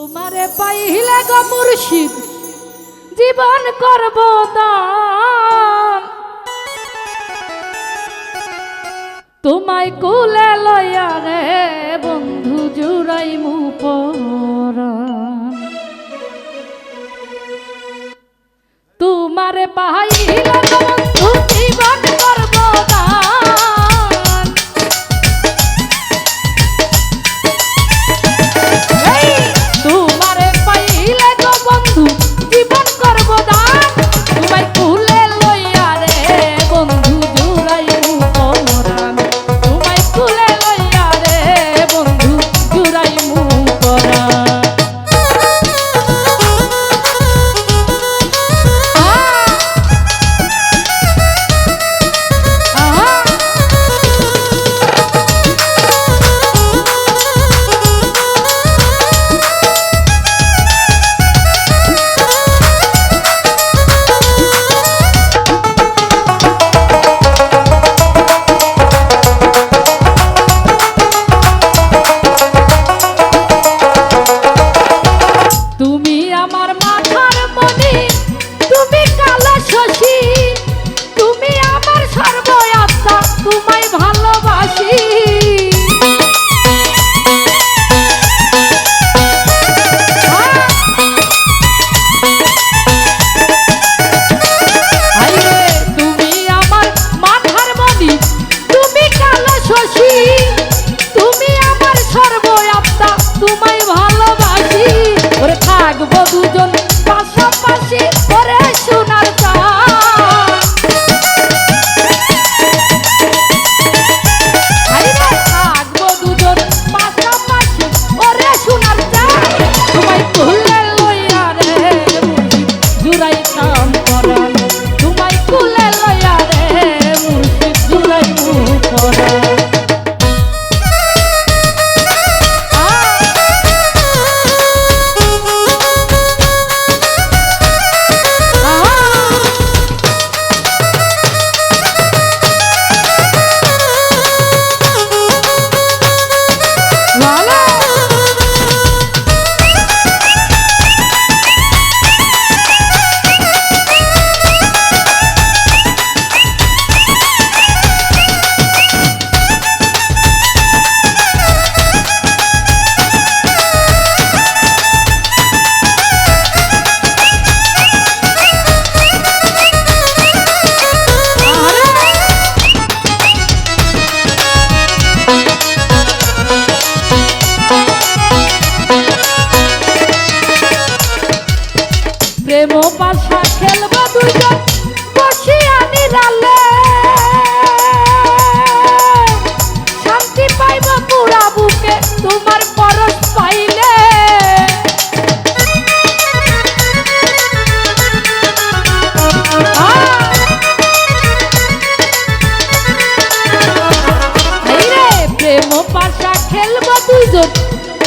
তোমারে পাইলে গো মুর্শিদ জীবন করব দান। তোমায় কুলে লয়ার the bubble. দুইজন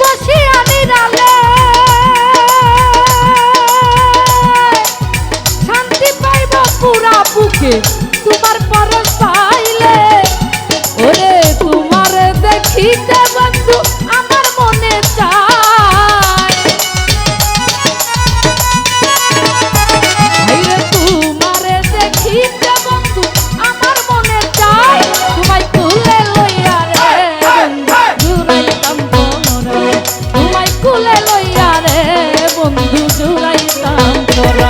বসে আমি রালে শান্তি পাইব পুরা বুকে তোমার যাইতাম তোরা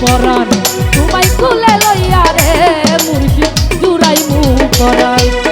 পরাণ। তোমায় খুলে লইয়া রে মুর্শিদ জুরাই মু পরাণ